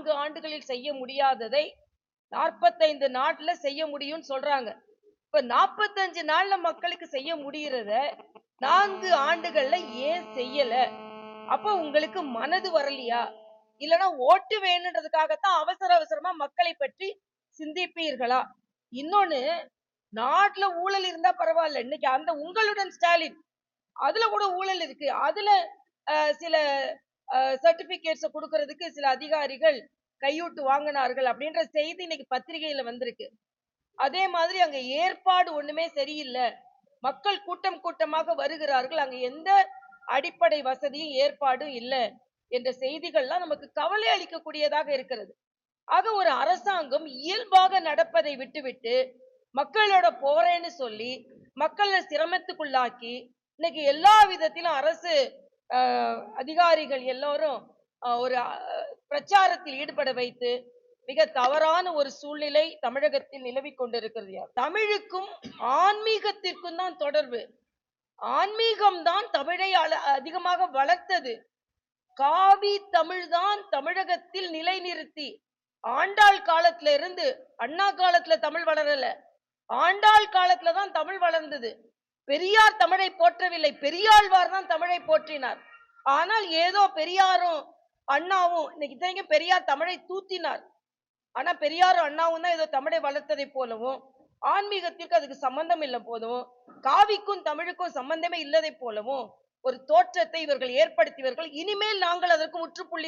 நான்கு ஆண்டுகளில் செய்ய முடியாததை நாற்பத்தைந்து நாட்ல செய்ய முடியும்னு சொல்றாங்க. இப்ப நாற்பத்தஞ்சு நாள்ல மக்களுக்கு செய்ய முடிகிறத நான்கு ஆண்டுகள்ல ஏன் செய்யல? அப்ப உங்களுக்கு மனது வரலையா? இல்லனா ஓட்டு வேணுன்றதுக்காகத்தான் அவசர அவசரமா மக்களை பற்றி சிந்திப்பீர்களா? இன்னொன்னு நாட்டுல ஊழல் இருந்தா பரவாயில்ல. இன்னைக்கு அந்த உங்களுடன் ஸ்டாலின் அதுல கூட ஊழல் இருக்கு. அதுல சில சர்டிபிகேட்ஸ் கொடுக்கறதுக்கு சில அதிகாரிகள் கையூட்டு வாங்கினார்கள் அப்படின்ற செய்தி இன்னைக்கு பத்திரிகையில வந்திருக்கு. அதே மாதிரி அங்க ஏற்பாடு ஒண்ணுமே சரியில்லை. மக்கள் கூட்டம் கூட்டமாக வருகிறார்கள். அங்க எந்த அடிப்படை வசதியும் ஏற்பாடும் இல்லை என்ற செய்திகள்லாம் நமக்கு கவலை அளிக்கக்கூடியதாக இருக்கிறது. ஆக ஒரு அரசாங்கம் இயல்பாக நடப்பதை விட்டுவிட்டு மக்களோட போறேன்னு சொல்லி மக்களை சிரமத்துக்குள்ளாக்கி இன்னைக்கு எல்லா விதத்திலும் அரசு அதிகாரிகள் எல்லோரும் ஆஹ், ஒரு பிரச்சாரத்தில் ஈடுபட வைத்து மிக தவறான ஒரு சூழ்நிலை தமிழகத்தில் நிலவிக் கொண்டிருக்கிறது தமிழுக்கும் ஆன்மீகத்திற்கும் தான் தொடர்பு. ஆன்மீகம் தான் தமிழை அதிகமாக வளர்த்தது. காவி தமிழ்தான் தமிழகத்தில் நிலைநிறுத்தி ஆண்டாள் காலத்துல இருந்து அண்ணா காலத்துல தமிழ் வளரல. ஆண்டாள் காலத்துல தான் தமிழ் வளர்ந்தது. பெரியார் தமிழை போற்றவில்லை. பெரியாழ்வார் தான் தமிழை போற்றினார். ஆனால் ஏதோ பெரியாரும் அண்ணாவும் இன்னைக்கு இத்தனைக்கும் பெரியார் தமிழை தூத்தினார். ஆனா பெரியாரும் அண்ணாவும் தான் ஏதோ தமிழை வளர்த்ததை போலவும் ஆன்மீகத்திற்கு அதுக்கு சம்பந்தம் இல்லை போதும் காவிக்கும் தமிழுக்கும் சம்பந்தமே இல்லதை போலவும் ஒரு தோற்றத்தை இவர்கள் ஏற்படுத்தியவர்கள். இனிமேல் நாங்கள் அதற்கு முற்றுப்புள்ளி